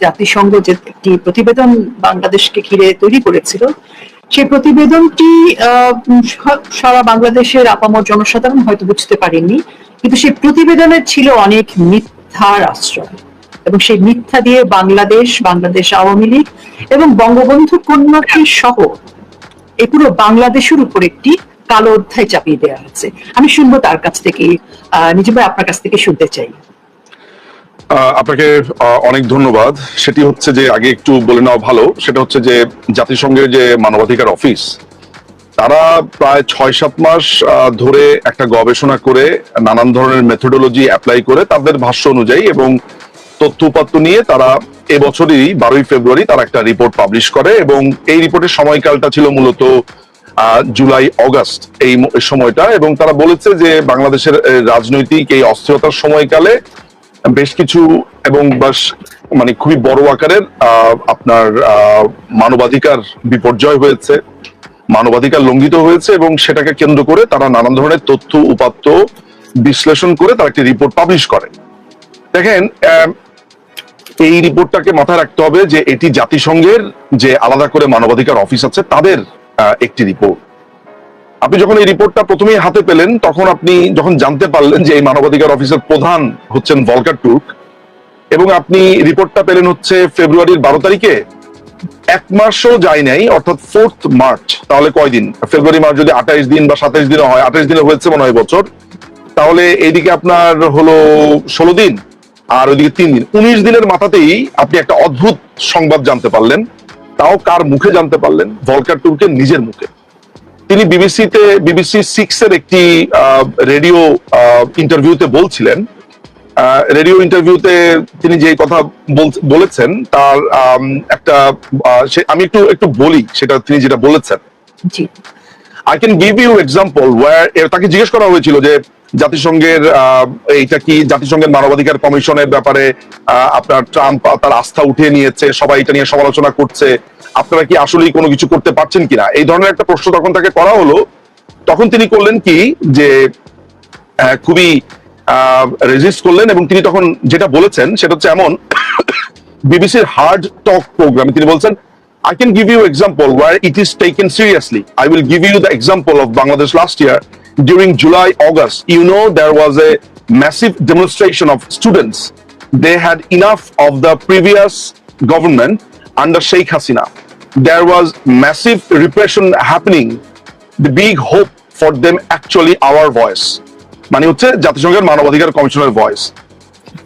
জাতিসংঘ যে একটি প্রতিবেদন বাংলাদেশকে ঘিরে তৈরি করেছিল সেই প্রতিবেদনটি স- সারা বাংলাদেশের আপামর জনসাধারণ হয়তো বুঝতে পারেননি, কিন্তু সেই প্রতিবেদনের ছিল অনেক মিথ্যার আশ্রয় এবং সেই মিথ্যা দিয়ে বাংলাদেশ বাংলাদেশ আওয়ামী লীগ এবং বঙ্গবন্ধু কন্যাকে সহ এই পুরো বাংলাদেশের উপর একটি কালো অধ্যায় চাপিয়ে দেওয়া হয়েছে। আমি শুনব তার কাছ থেকে, আহ নিজে আপনার কাছ থেকে শুনতে চাই। আপনাকে অনেক ধন্যবাদ। সেটি হচ্ছে যে, আগে একটু বলে নেওয়া ভালো, সেটা হচ্ছে যে, জাতিসংঘের যে মানবাধিকার অফিস, তারা প্রায় ছয় সাত মাস ধরে একটা গবেষণা করে, নানান ধরনের মেথোডোলজি অ্যাপ্লাই করে তাদের ভাষ্য অনুযায়ী এবং তথ্য উপাত্ত নিয়ে তারা এবছরই, বারোই ফেব্রুয়ারি, তারা একটা রিপোর্ট পাবলিশ করে এবং এই রিপোর্টের সময়কালটা ছিল মূলত জুলাই, অগাস্ট এই সময়টা এবং তারা বলেছে যে, বাংলাদেশের রাজনৈতিক এই অস্থিরতার সময়কালে বেশ কিছু এবং বাস মানে খুবই বড় আকারের আপনার মানবাধিকার বিপর্যয় হয়েছে, মানবাধিকার লঙ্ঘিত হয়েছে এবং সেটাকে কেন্দ্র করে তারা নানান ধরনের তথ্য, উপাত্ত বিশ্লেষণ করে তারা একটি রিপোর্ট পাবলিশ করে। দেখেন এই রিপোর্টটাকে মাথায় রাখতে হবে যে এটি জাতিসংঘের যে আলাদা করে মানবাধিকার অফিস আছে, তাদের একটি রিপোর্ট। আপনি যখন এই রিপোর্টটা প্রথমেই হাতে পেলেন, তখন আপনি যখন জানতে পারলেন যে এই মানবাধিকার অফিসের প্রধান হচ্ছেন ভলকার টুক এবং আপনি রিপোর্টটা পেলেন হচ্ছে ফেব্রুয়ারির বারো তারিখে, এক মাসও যায় নাই, অর্থাৎ ফোর্থ মার্চ তাহলে কয়দিন? ফেব্রুয়ারি, মার্চ যদি আঠাইশ দিন বা সাতাইশ দিনে হয়, আঠাইশ দিনে হয়েছে মনে হয় বছর, তাহলে এইদিকে আপনার হলো ষোলো দিন, আর ওইদিকে তিন দিন। উনিশ দিনের মাথাতেই আপনি একটা অদ্ভুত সংবাদ জানতে পারলেন, তাও কার মুখে জানতে পারলেন? ভলকার টুর্কের নিজের মুখে। তিনি বিবিসিতে, বিবিসি সিক্স এর একটি রেডিও ইন্টারভিউতে বলছিলেন। রেডিও ইন্টারভিউতে তিনি যে কথা বল- বলেছেন, তার একটা আমি একটু একটু বলি, সেটা তিনি যেটা বলেছেন। I can give you example where তাকে জিজ্ঞেস করা হয়েছিল যে জাতিসংঘের এইটা কি জাতিসংঘের মানবাধিকার কমিশনের ব্যাপারে আপনার ট্রাম্প তার আস্থা উঠিয়ে নিয়েছে, সবাই এটা নিয়ে সমালোচনা করছে, আপনারা কি আসলেই কোনো কিছু করতে পারছেন কিনা? এই ধরনের একটা প্রশ্ন তখন তাকে করা হলো। তখন তিনি করলেন কি যে খুবই রেজিস্ট করলেন এবং তিনি তখন যেটা বলেছেন সেটা হচ্ছে এমন, বিবিসির হার্ড টক প্রোগ্রামে তিনি বলছেন I can give you example where it is taken seriously. I will give you the example of Bangladesh last year during July, August. You know, there was a massive demonstration of students. They had enough of the previous government under Sheikh Hasina. There was massive repression happening. The big hope for them actually our voice. মানে হচ্ছে জাতিসংঘের মানবাধিকার কমিশনের voice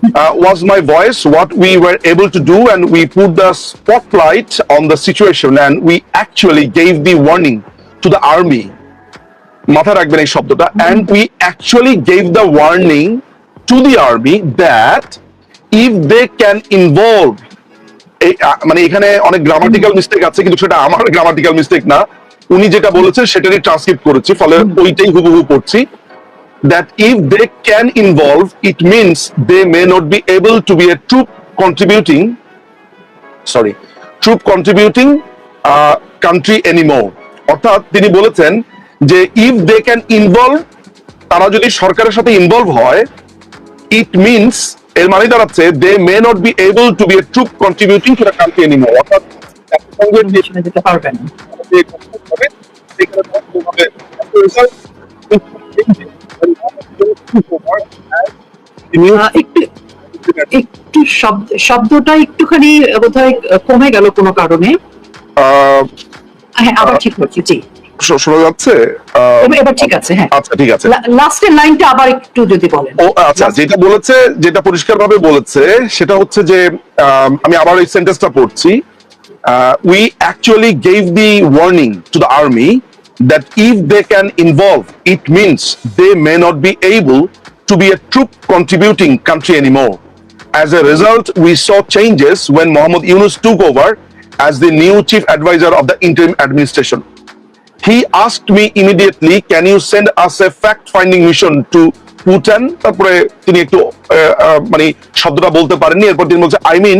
uh, was my voice what we were able to do and we put the spotlight on the situation and we actually gave the warning to the army মাথায় রাখবেন এই শব্দটা and we actually gave the warning to the army that if they can involve এই আহ, মানে এখানে অনেক grammatical mistake আছে কিন্তু সেটা আমার গ্রামাটিক্যাল মিস্টেক না উনি যেটা বলেছেন সেটারই ট্রান্সক্রিপ্ট করেছি ফলে ওইটাই হুবহু পড়ছি that if they can involve, it means they may not be able to be a troop contributing, sorry, troop contributing uh, country anymore. অর্থাৎ তিনি বলেছেন যে ইফ দে ক্যান ইনভলভ তারা যদি সরকারের সাথে ইনভলভ হয় ইট মিনস এর মানে দাঁড়াচ্ছে they may not be able to be a troop contributing to the country anymore অর্থাৎ জাতিসংঘের যে পারবেন একটু একটু শব্দ শব্দটা একটুখানি বোধহয় কমে গেল কোনো কারণে। হ্যাঁ আবার ঠিক হচ্ছে জি। শোনা যাচ্ছে? এবার- ঠিক আছে হ্যাঁ। আচ্ছা ঠিক আছে। লাস্টের লাইনটা আবার একটু যদি বলেন। ও আচ্ছা যেটা বলেছে যেটা পরিষ্কারভাবে বলেছে সেটা হচ্ছে যে আম, আমি আবার এই সেন্টেন্সটা পড়ছি। We actually gave the warning to the army that if they can involve, it means they may not be able to be a troop contributing country anymore. As a result, we saw changes when Mohammed Yunus took over as the new chief advisor of the interim administration. He asked me immediately, can you send us a fact-finding mission to Bhutan? তারপরে তিনি একটু মানে শব্দটা বলতে পারেননি এরপর তিনি বলছে mean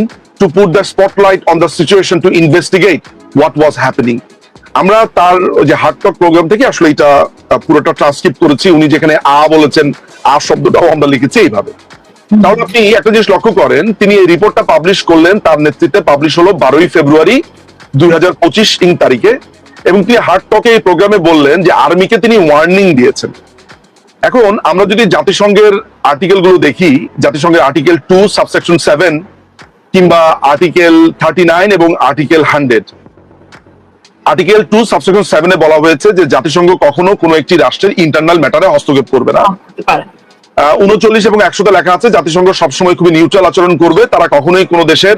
investigate what was happening আমরা তার যে হার্টটক প্রোগ্রাম থেকে আসলে এটা পুরোটা ট্রান্সক্রিপ্ট করেছি। উনি যেখানে আ বলেছেন, আ শব্দটাও আমরা লিখেছি এইভাবে। তাহলে আপনি একটা জিনিস লক্ষ্য করেন, তিনি এই রিপোর্টটা পাবলিশ করলেন, তার নেতৃত্বে পাবলিশ হলো বারোই ফেব্রুয়ারি দুই হাজার পঁচিশ ইং তারিখে। এবং তিনি হার্ট টকে এই প্রোগ্রামে বললেন যে আর্মিকে তিনি ওয়ার্নিং দিয়েছেন। এখন আমরা যদি জাতিসংঘের আর্টিকেলগুলো দেখি, জাতিসংঘের আর্টিকেল টু সাবসেকশন সেভেন কিংবা আর্টিকেল থার্টি নাইন এবং article hundred article two subsection সেভেনে বলা হয়েছে যে জাতিসংঘ কখনো কোনো একটি রাষ্ট্রের ইন্টারনাল ম্যাটারে হস্তক্ষেপ করবে না। হতে উনচল্লিশ এবং একশোতে লেখা আছে জাতিসংঘ সবসময় খুবই নিউট্রাল আচরণ করবে তারা কখনোই কোনো দেশের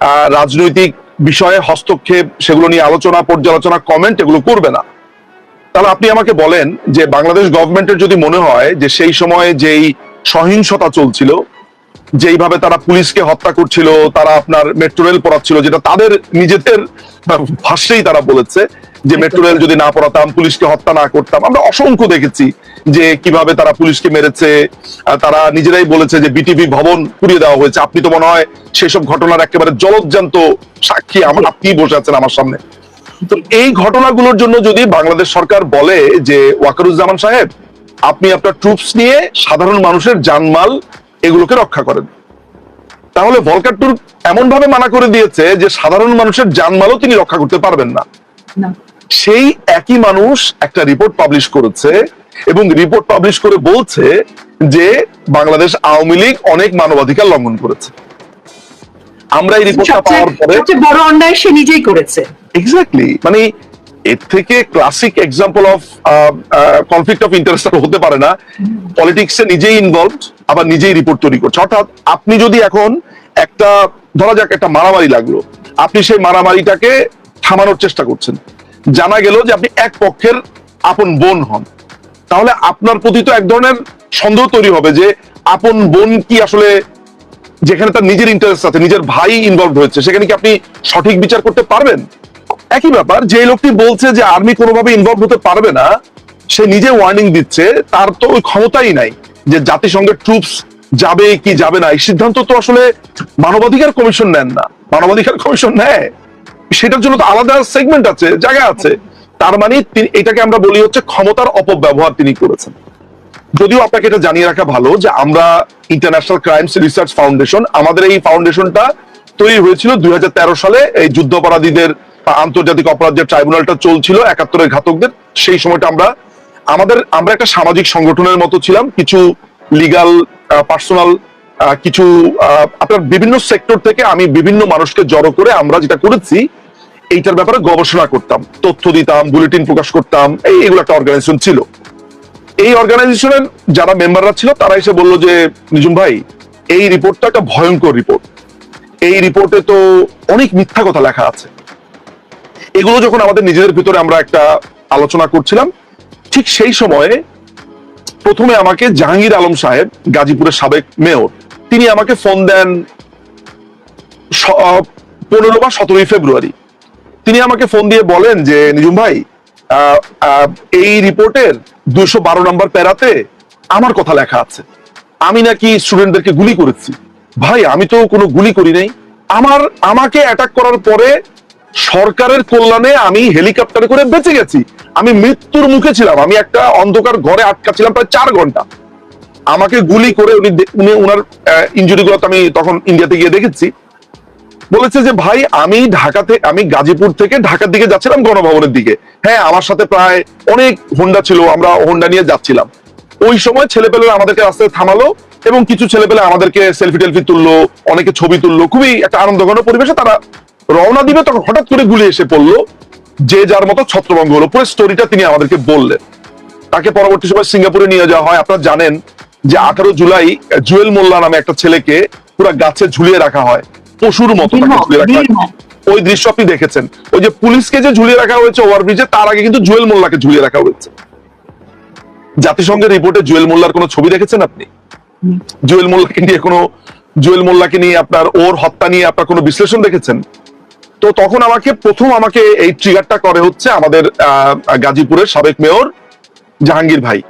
আহ, রাজনৈতিক বিষয়ে হস্তক্ষেপ সেগুলো নিয়ে আলোচনা পর্যালোচনা কমেন্ট এগুলো করবে না। তাহলে আপনি আমাকে বলেন যে বাংলাদেশ গভর্নমেন্টের যদি মনে হয় যে সেই সময়ে যেই সহিংসতা চলছিল যেইভাবে তারা পুলিশকে হত্যা করছিল, তারা আপনার মেট্রো রেল পড়াচ্ছিল, যেটা তাদের নিজেদের ভাষ্যেই তারা বলেছে যে মেট্রো রেল যদি না পড়াতাম, পুলিশকে হত্যা না করতাম। আমরা অসংখ্য দেখেছি যে কীভাবে তারা পুলিশকে মেরেছে। তারা নিজেরাই বলেছে যে বিটিভি ভবন পুড়িয়ে দেওয়া হয়েছে। আপনি তো মনে হয় সেসব ঘটনার একেবারে জলজ্জান্ত সাক্ষী। আমার আপনি বসে আছেন আমার সামনে। তো এই ঘটনাগুলোর জন্য যদি বাংলাদেশ সরকার বলে যে ওয়াকারুজ্জামান সাহেব, আপনি আপনার ট্রুপস নিয়ে সাধারণ মানুষের জানমাল এগুলোকে রক্ষা করেন। তাহলে ভলকার টুর এমন ভাবে মানা করে দিয়েছে যে সাধারণ মানুষের জানমালও তিনি রক্ষা করতে পারবেন না। না। সেই একই মানুষ একটা রিপোর্ট পাবলিশ করেছে এবং রিপোর্ট পাবলিশ করে বলছে যে বাংলাদেশ আওয়ামী লীগ অনেক মানবাধিকার লঙ্ঘন করেছে। আমরা এই রিপোর্টটা পাওয়ার পরে সবচেয়ে বড় অন্যায় সে নিজেই করেছে। এক্স্যাক্টলি মানে এর থেকে classic example of conflict of interest হতে পারে না। পলিটিক্সে নিজেই ইনভলভড আবার নিজেই রিপোর্ট তৈরি করছে। অর্থাৎ আপনি যদি এখন একটা, ধরা যাক একটা মারামারি লাগল, আপনি সেই মারামারিটাকে থামানোর চেষ্টা করছেন। জানা গেল যে আপনি এক পক্ষের আপন বোন হন। তাহলে আপনার প্রতি তো এক ধরনের সন্দেহ তৈরি হবে যে আপন বোন কি আসলে যেখানে তার নিজের ইন্টারেস্ট আছে, নিজের ভাই ইনভলভ হয়েছে, সেখানে কি আপনি সঠিক বিচার করতে পারবেন? একই ব্যাপার যে লোকটি বলছে যে আর্মি কোনোভাবে ইনভলভ হতে পারবে না, সে নিজে ওয়ার্নিং দিচ্ছে, তার তো ওই ক্ষমতাই নাই। যে জাতিসংঘের ট্রুপস যাবে কি যাবে না, এই সিদ্ধান্ত তো আসলে মানবাধিকার কমিশন নেন না। মানবাধিকার কমিশন নেয়। সেটার জন্য তো আলাদা সেগমেন্ট আছে, জায়গা আছে। তার মানে এটাকে আমরা বলি হচ্ছে ক্ষমতার অপব্যবহার তিনি করেছেন। যদিও আপনাকে এটা জানিয়ে রাখা ভালো যে আমরা ইন্টারন্যাশনাল ক্রাইমস রিসার্চ ফাউন্ডেশন আমাদের এই ফাউন্ডেশনটা তৈরি হয়েছিল দুই হাজার তেরো সালে। এই যুদ্ধাপরাধীদের আন্তর্জাতিক অপরাধ যে ট্রাইব্যুনালটা চলছিল একাত্তরের ঘাতকদের। সেই সময়টা আমরা আমাদের, আমরা একটা সামাজিক সংগঠনের মতো ছিলাম, কিছু লিগাল পার্সোনাল কিছু আপনার বিভিন্ন সেক্টর থেকে আমি বিভিন্ন মানুষকে জড়ো করে আমরা যেটা করেছি, এইটার ব্যাপারে গবেষণা করতাম, তথ্য দিতাম বুলেটিন প্রকাশ করতাম, এই এগুলো একটা অর্গানাইজেশন ছিল। এই অর্গানাইজেশনের যারা মেম্বাররা ছিল, তারা এসে বলল যে নিজুম ভাই, এই রিপোর্টটা একটা ভয়ঙ্কর রিপোর্ট এই রিপোর্টে তো অনেক মিথ্যা কথা লেখা আছে। এগুলো যখন আমাদের নিজেদের ভিতরে আমরা একটা আলোচনা করছিলাম ঠিক সেই সময়ে প্রথমে আমাকে জাহাঙ্গীর আলম সাহেব, গাজীপুরের সাবেক মেয়র, তিনি আমাকে ফোন দেন পনেরো বা সতেরোই ফেব্রুয়ারি। তিনি আমাকে ফোন দিয়ে বলেন যে নিজুম ভাই এই রিপোর্টের দুশো বারো নম্বর প্যারাতে আমার কথা লেখা আছে। আমি নাকি স্টুডেন্টদেরকে গুলি করেছি। ভাই, আমি তো কোনো গুলি করি নাই। আমার, আমাকে অ্যাটাক করার পরে সরকারের কল্যাণে আমি হেলিকপ্টারে করে বেঁচে গেছি। আমি মৃত্যুর মুখে ছিলাম। আমি একটা অন্ধকার ঘরে আটকা ছিলাম প্রায় চার ঘণ্টা। আমাকে গুলি করে উনি উনি ওনার ইঞ্জুরি গুলো আমি তখন ইন্ডিয়াতে গিয়ে দেখেছি। বলেছে যে, ভাই, আমি ঢাকাতে, আমি গাজীপুর থেকে ঢাকার দিকে যাচ্ছিলাম গণভবনের দিকে। হ্যাঁ আমার সাথে প্রায় অনেক হোন্ডা ছিল, আমরা হোন্ডা নিয়ে যাচ্ছিলাম। ওই সময় ছেলেপেলেরা আমাদেরকে রাস্তায় থামালো এবং কিছু ছেলেপেলে আমাদেরকে সেলফি টেলফি তুললো, অনেকে ছবি তুললো। খুবই একটা আনন্দঘন পরিবেশে তারা রওনা দিবে তখন হঠাৎ করে গুলি এসে পড়ল। যে যার মতো ছত্রভঙ্গ হলো। পুরো স্টোরিটা তিনি আমাদেরকে বললেন। তাকে পরবর্তী সময় সিঙ্গাপুরে নিয়ে যাওয়া হয়। আপনারা জানেন যে আঠারো জুলাই জুয়েল মোল্লা নামে একটা ছেলেকে পুরো গাছে ঝুলিয়ে রাখা হয়। পশুর মতো ঝুলিয়ে রাখা ওই দৃশ্য আপনি দেখেছেন। ওই যে পুলিশকে যে ঝুলিয়ে রাখা হয়েছে ওভারব্রিজে তার আগে কিন্তু জুয়েল মোল্লাকে ঝুলিয়ে রাখা হয়েছে। জাতিসংঘের রিপোর্টে জুয়েল মোল্লার কোনো ছবি দেখেছেন আপনি। জুয়েল মোল্লাকে নিয়ে কোনো জুয়েল মোল্লাকে নিয়ে আপনার ওর হত্যা নিয়ে আপনার কোনো বিশ্লেষণ দেখেছেন? তো তখন আমাকে প্রথম আমাকে এই ট্রিগারটা করে হচ্ছে আমাদের গাজীপুরের সাবেক মেয়র জাহাঙ্গীর ভাই।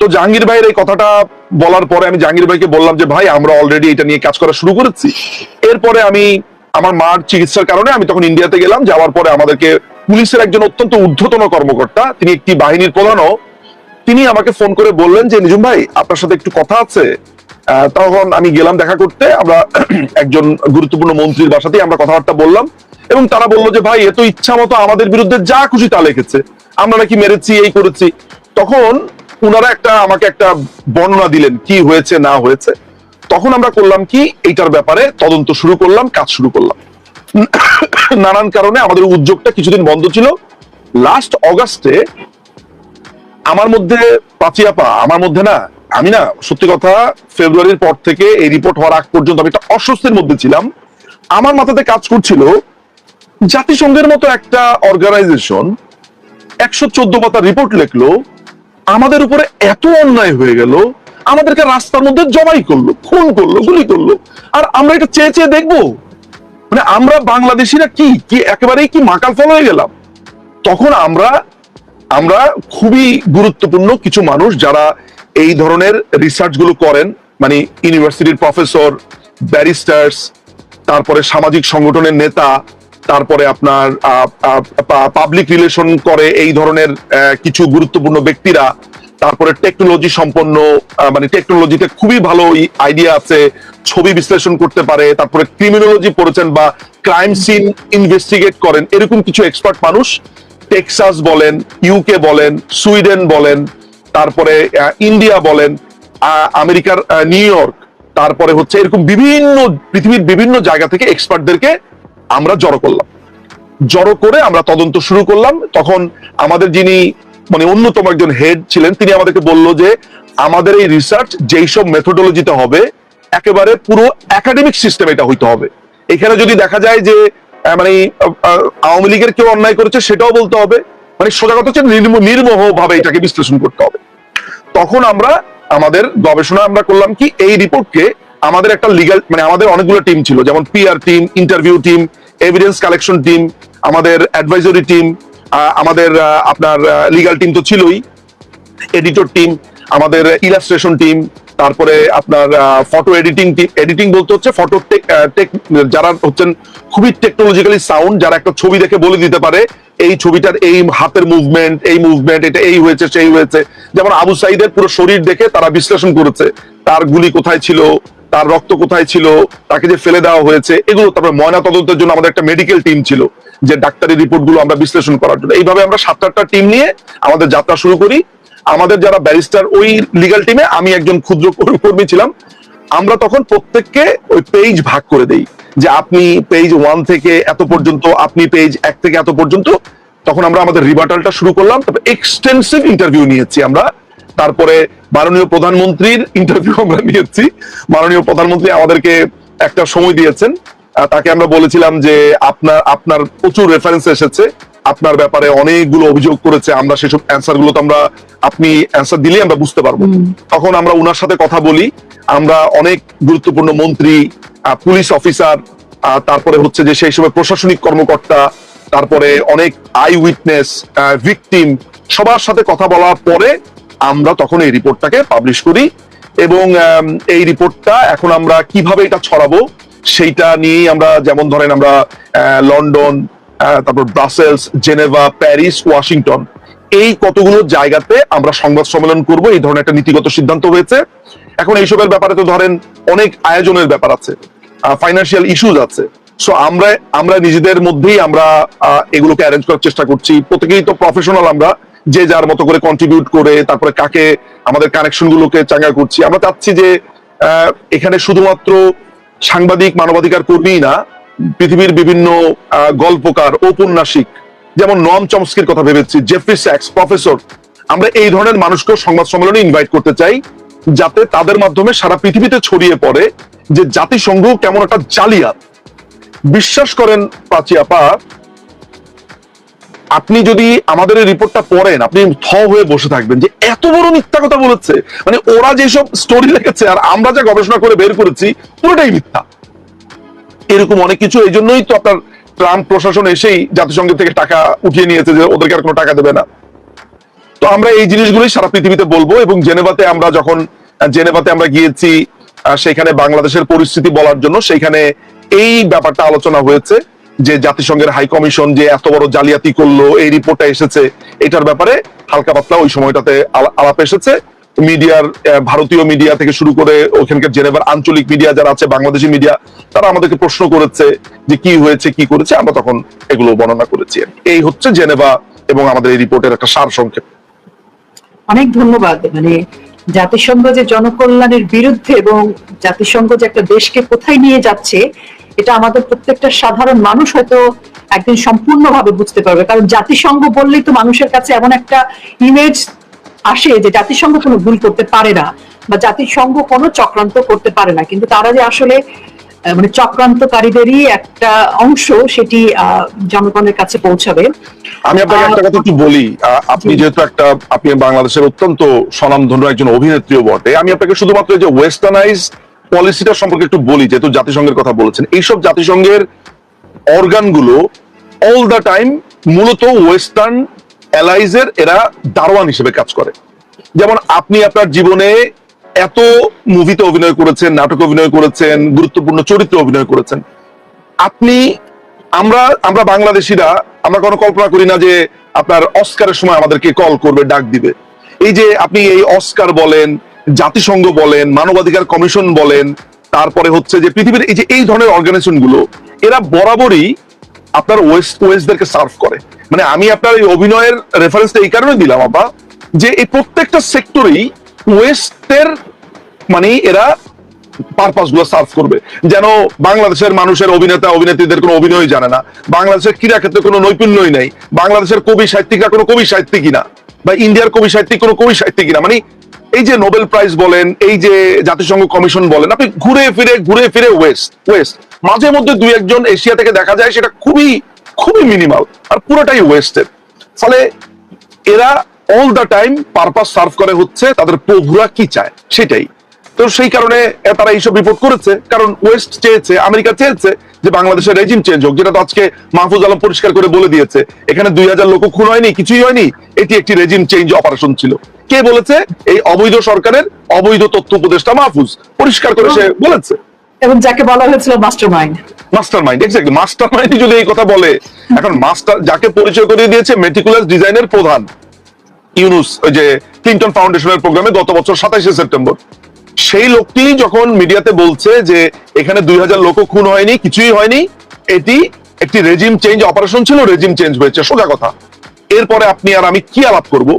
তো জাহাঙ্গীর ভাইয়ের এই কথাটা বলার পরে আমি জাহাঙ্গীর ভাইকে বললাম যে, ভাই, আমরা অলরেডি এটা নিয়ে কাজ করা শুরু করেছি। এরপরে আমি আমার মার চিকিৎসার কারণে আমি তখন ইন্ডিয়াতে গেলাম। যাওয়ার পরে আমাদেরকে পুলিশের একজন অত্যন্ত ঊর্ধ্বতন কর্মকর্তা, তিনি একটি বাহিনীর প্রধানও, তিনি আমাকে ফোন করে বললেন যে নিজুম ভাই, আপনার সাথে একটু কথা আছে। তখন আমি গেলাম দেখা করতে। আমরা একজন গুরুত্বপূর্ণ মন্ত্রীর বাসাতেই আমরা কথাবার্তা বললাম। এবং তারা বলল যে, ভাই, এ তো ইচ্ছা মতো আমাদের বিরুদ্ধে যা খুশি তা লিখেছে। আমরা নাকি মেরেছি, এই করেছি। তখন ওনারা একটা, আমাকে একটা বর্ণনা দিলেন, কি হয়েছে, না হয়েছে। তখন আমরা করলাম কি, এইটার ব্যাপারে তদন্ত শুরু করলাম, কাজ শুরু করলাম। নানান কারণে আমাদের উদ্যোগটা কিছুদিন বন্ধ ছিল। লাস্ট অগাস্টে আমার মধ্যে পাচিয়াপা আমার মধ্যে না, আমি না, সত্যি কথা ফেব্রুয়ারির পর থেকে এই রিপোর্ট হওয়ার আগ পর্যন্ত আমি একটা অস্বস্তির মধ্যে ছিলাম। আমার মাথাতে কাজ করছিল জাতিসংঘের মতো একটা অর্গানাইজেশন একশো চোদ্দ পাতা রিপোর্ট লিখলো, আমাদের উপরে এত অন্যায় হয়ে গেল, আমাদেরকে রাস্তার মধ্যে জবাই করল, খুন করল, গুলি করল। আর আমরা এটা চেয়ে চেয়ে দেখব। মানে আমরা বাংলাদেশিরা কি কি একেবারেই কি মাকাল ফল হয়ে গেলাম? তখন আমরা আমরা খুবই গুরুত্বপূর্ণ কিছু মানুষ যারা এই ধরনের রিসার্চগুলো করেন মানে ইউনিভার্সিটির প্রফেসর ব্যারিস্টার্স তারপরে সামাজিক সংগঠনের নেতা তারপরে আপনার পাবলিক রিলেশন করে এই ধরনের কিছু গুরুত্বপূর্ণ ব্যক্তিরা, তারপরে টেকনোলজি সম্পন্ন মানে টেকনোলজিতে খুবই ভালো আইডিয়া আছে, ছবি বিশ্লেষণ করতে পারে, তারপরে ক্রিমিনোলজি পড়েছেন বা ক্রাইম সিন ইনভেস্টিগেট করেন, এরকম কিছু এক্সপার্ট মানুষ টেক্সাস বলেন ইউকে বলেন সুইডেন বলেন, তারপরে ইন্ডিয়া বলেন আমেরিকার নিউ ইয়র্ক তারপরে হচ্ছে এরকম বিভিন্ন পৃথিবীর বিভিন্ন জায়গা থেকে এক্সপার্টদেরকে আমরা জড়ো করলাম। জড়ো করে আমরা তদন্ত শুরু করলাম। তখন আমাদের যিনি মানে অন্যতম একজন হেড ছিলেন, তিনি আমাদেরকে বলল যে, আমাদের এই রিসার্চ যেই সব মেথোডোলজিতে হবে, একেবারে পুরো একাডেমিক সিস্টেম এটা হইতে হবে। এখানে যদি দেখা যায় যে মানে আওয়ামী লীগের কেউ অন্যায় করেছে, সেটাও বলতে হবে। মানে সোজা কথা হচ্ছে নির্ম- নির্মোহ ভাবে এটাকে বিশ্লেষণ করতে হবে। তখন আমরা, আমাদের গবেষণা আমরা করলাম কি, এই রিপোর্টকে আমাদের একটা লিগাল মানে আমাদের অনেকগুলো টিম ছিল, যেমন PR team interview team evidence collection team আমাদের অ্যাডভাইজরি টিম আমাদের আপনার লিগ্যাল টিম তো ছিলই এডিটর টিম আমাদের ইলাস্ট্রেশন টিম তারপরে আপনার ফটো এডিটিং টিম এডিটিং বলতে হচ্ছে ফটো টেক যারা হচ্ছেন খুবই টেকনোলজিক্যালি সাউন্ড যারা একটা ছবি দেখে বলে দিতে পারে, এই ছবিটার এই হাতের মুভমেন্ট এই মুভমেন্ট এটা এই হয়েছে, সেই হয়েছে। যেমন আবু সাইদের পুরো শরীর দেখে তারা বিশ্লেষণ করেছে, তার গুলি কোথায় ছিল তার রক্ত কোথায় ছিল, তাকে যে ফেলে দেওয়া হয়েছে, এগুলো তারপরে ময়না তদন্তের জন্য আমাদের একটা মেডিকেল টিম ছিল, যে ডাক্তারি রিপোর্টগুলো আমরা বিশ্লেষণ করার জন্য। এইভাবে আমরা সাত আটটা টিম নিয়ে আমাদের যাত্রা শুরু করি। আমাদের যারা ব্যারিস্টার ওই লিগ্যাল টিমে আমি একজন ক্ষুদ্র কর্মী ছিলাম। আমরা তখন প্রত্যেককে ওই পেজ ভাগ করে দেই, যে আপনি পেজ ওয়ান থেকে এত পর্যন্ত, আপনি পেজ এক থেকে এত পর্যন্ত। তখন আমরা আমাদের রিবার্টালটা শুরু করলাম, তারপর এক্সটেন্সিভ ইন্টারভিউ নিয়েছি আমরা তারপরে মাননীয় প্রধানমন্ত্রীর ইন্টারভিউ আমরা নিয়েছি। মাননীয় প্রধানমন্ত্রী আমাদেরকে একটা সময় দিয়েছেন। তাকে আমরা বলেছিলাম যে আপনার আপনার প্রচুর রেফারেন্স এসেছে। আপনার ব্যাপারে অনেকগুলো অভিযোগ করেছে। আমরা সেসব অ্যান্সারগুলো তো আমরা আপনি অ্যান্সার দিলে আমরা বুঝতে পারব। তখন আমরা উনার সাথে কথা বলি। আমরা অনেক গুরুত্বপূর্ণ মন্ত্রী আহ, পুলিশ অফিসার আহ, তারপরে হচ্ছে যে সেই সময় প্রশাসনিক কর্মকর্তা তারপরে অনেক আই উইটনেস ভিকটিম সবার সাথে কথা বলার পরে আমরা তখন এই রিপোর্টটাকে পাবলিশ করি এবং এই রিপোর্টটা এখন আমরা কীভাবে এটা ছড়াবো সেইটা নিয়েই আমরা যেমন ধরেন আমরা লন্ডন তারপর ব্রাসেলস, জেনেভা, প্যারিস, ওয়াশিংটন এই কতগুলো জায়গাতে আমরা সংবাদ সম্মেলন করব, এই ধরনের একটা নীতিগত সিদ্ধান্ত হয়েছে। এখন এইসবের ব্যাপারে তো ধরেন অনেক আয়োজনের ব্যাপার আছে ফাইন্যান্সিয়াল ইস্যুজ আছে। সো আমরা আমরা নিজেদের মধ্যেই আমরা এগুলোকে অ্যারেঞ্জ করার চেষ্টা করছি। প্রত্যেকেই তো প্রফেশনাল আমরা। যে যার মতো করে কন্ট্রিবিউট করে, তারপরে কাকে আমাদের কানেকশন গুলোকে চাঙ্গা করছি। আমরা চাচ্ছি যে এখানে শুধুমাত্র সাংবাদিক, মানবাধিকার কর্মী না, পৃথিবীর বিভিন্ন গল্পকার, ঔপন্যাসিক, যেমন নম চমস্কির কথা ভেবেছি জেফরি স্যাক্স প্রফেসর আমরা এই ধরনের মানুষকেও সংবাদ সম্মেলনে ইনভাইট করতে চাই, যাতে তাদের মাধ্যমে সারা পৃথিবীতে ছড়িয়ে পড়ে যে জাতিসংঘ কেমন একটা জালিয়াত। বিশ্বাস করেন প্রাচী আপা আপনি যদি আমাদের এই রিপোর্টটা পড়েন, আপনি থ হয়ে বসে থাকবেন যে এত বড় মিথ্যা কথা বলেছে। মানে ওরা যেসব স্টোরি লিখেছে আর আমরা যা গবেষণা করে বের করেছি, পুরোটাই মিথ্যা। এরকম অনেক কিছু, এই জন্যই তো আপনার ট্রাম্প প্রশাসন এসেই জাতিসংঘের থেকে টাকা উঠিয়ে নিয়েছে যে ওদেরকে আর কোনো টাকা দেবে না। তো আমরা এই জিনিসগুলোই সারা পৃথিবীতে বলব এবং জেনেভাতে আমরা যখন জেনেভাতে আমরা গিয়েছি সেখানে বাংলাদেশের পরিস্থিতি বলার জন্য, সেখানে এই ব্যাপারটা আলোচনা হয়েছে। যে জাতিসংঘের হাই কমিশন যে এত বড় জালিয়াতি করল, এই রিপোর্টটা এসেছে, এটার ব্যাপারে হালকা পাতলা ওই সময়টাতে আলাপ এসেছে। মিডিয়ার ভারতীয় মিডিয়া থেকে শুরু করে ওখানকার জেনেভার আঞ্চলিক মিডিয়া যারা আছে, বাংলাদেশি মিডিয়া, তারা আমাদেরকে প্রশ্ন করেছে যে কি হয়েছে, কি করেছে, আমরা তখন এগুলো বর্ণনা করেছি। এই হচ্ছে জেনেভা এবং আমাদের এই রিপোর্টের একটা সার সংক্ষেপ। অনেক ধন্যবাদ। মানে জাতিসংঘ যে জনকল্যাণের বিরুদ্ধে এবং জাতিসংঘ যে একটা দেশকে কোথায় নিয়ে যাচ্ছে এটা আমাদের প্রত্যেকটা সাধারণ মানুষ হয়তো একদিন সম্পূর্ণভাবে বুঝতে পারবে। কারণ জাতিসংঘ বললেই তো মানুষের কাছে এমন একটা ইমেজ আসে যে জাতিসংঘ কোনো ভুল করতে পারে না বা জাতিসংঘ কোনো চক্রান্ত করতে পারে না। কিন্তু তারা যে আসলে মানে চক্রান্তকারীদেরই একটা অংশ সেটি আহ, জনগণের কাছে পৌঁছাবে। আমি আপনাকে একটা কথা একটু বলি। আপনি যেহেতু একটা আপনি বাংলাদেশের অত্যন্ত স্বনামধন্য একজন অভিনেত্রীও বটে। আমি আপনাকে শুধুমাত্র যে ওয়েস্টার্নাইজ পলিসিটা সম্পর্কে একটু বলি, যেহেতু জাতিসংঘের কথা বলেছেন। এইসব জাতিসংঘের অর্গানগুলো অল দ্য টাইম মূলত ওয়েস্টার্ন অ্যালাইজের এরা দারোয়ান হিসেবে কাজ করে। যেমন আপনি আপনার জীবনে এত মুভিতে অভিনয় করেছেন, নাটকে অভিনয় করেছেন, গুরুত্বপূর্ণ চরিত্রে অভিনয় করেছেন। আপনি, আমরা আমরা বাংলাদেশিরা, আমরা কোনো কল্পনা করি না যে আপনার অস্কারের সময় আমাদেরকে কল করবে, ডাক দিবে। এই যে আপনি এই অস্কার বলেন জাতিসংঘ বলেন, মানবাধিকার কমিশন বলেন, তারপরে হচ্ছে যে পৃথিবীর এই যে এই ধরনের অর্গানাইজেশনগুলো, এরা বরাবরই আপনার ওয়েস্ট ওয়েস্টদেরকে সার্ভ করে। মানে আমি আপনার এই অভিনয়ের রেফারেন্সটা এই কারণে দিলাম, আপা, যে এই প্রত্যেকটা সেক্টরেই ওয়েস্টের মানে এরা পারপাসগুলো সার্ভ করবে। যেন বাংলাদেশের মানুষের অভিনেতা, অভিনেত্রীদের কোনো অভিনয় জানে না, বাংলাদেশের ক্রীড়া ক্ষেত্রে কোনো নৈপুণ্যই নাই, বাংলাদেশের কবি সাহিত্যিকরা কোনো কবি সাহিত্যিকই না, বা ইন্ডিয়ার কবি সাহিত্যিক কোনো কবি সাহিত্যিকই না মানে এই যে নোবেল প্রাইজ বলেন, এই যে জাতিসংঘ কমিশন বলেন, আপনি ঘুরে ফিরে ঘুরে ফিরে ওয়েস্ট ওয়েস্ট মাঝে মধ্যে দুই একজন এশিয়া থেকে দেখা যায়, সেটা খুবই খুবই মিনিমাল আর পুরোটাই ওয়েস্টের ফলে এরা all the time purpose serve করে হচ্ছে তাদের প্রভুরা কি চায়, সেটাই। তো সেই কারণে তারা এইসব রিপোর্ট করেছে, কারণ ওয়েস্ট চেয়েছে আমেরিকা চেয়েছে যে বাংলাদেশের রেজিম চেঞ্জ হোক যেটা তো আজকে মাহফুজ আলম পরিষ্কার করে বলে দিয়েছে। এখানে দুই হাজার লোক খুন হয়নি কিছুই হয়নি। এটি একটি রেজিম চেঞ্জ অপারেশন ছিল। কে বলেছে? এই অবৈধ সরকারের অবৈধ তথ্য উপদেষ্টা মাহফুজ। পরিষ্কার করে সে বলেছে। এবং যাকে বলা হয়েছিল mastermind mastermind exactly mastermind যদি এই কথা বলে এখন মাস্টার যাকে পরিচয় করিয়ে দিয়েছে মেটিকুলাস ডিজাইনের প্রধান ইউনুস ওই যে ক্লিন্টন ফাউন্ডেশনের প্রোগ্রামে গত বছর সাতাইশে সেপ্টেম্বর। সেই লোকটি যখন মিডিয়াতে বলছে যে এখানে দুই হাজার লোক খুন হয়নি, কিছুই হয়নি, এটি একটি রেজিম চেঞ্জ অপারেশন ছিল রেজিম চেঞ্জ হয়েছে। সোজা কথা। এরপরে আপনি আর আমি কি আলাপ করব?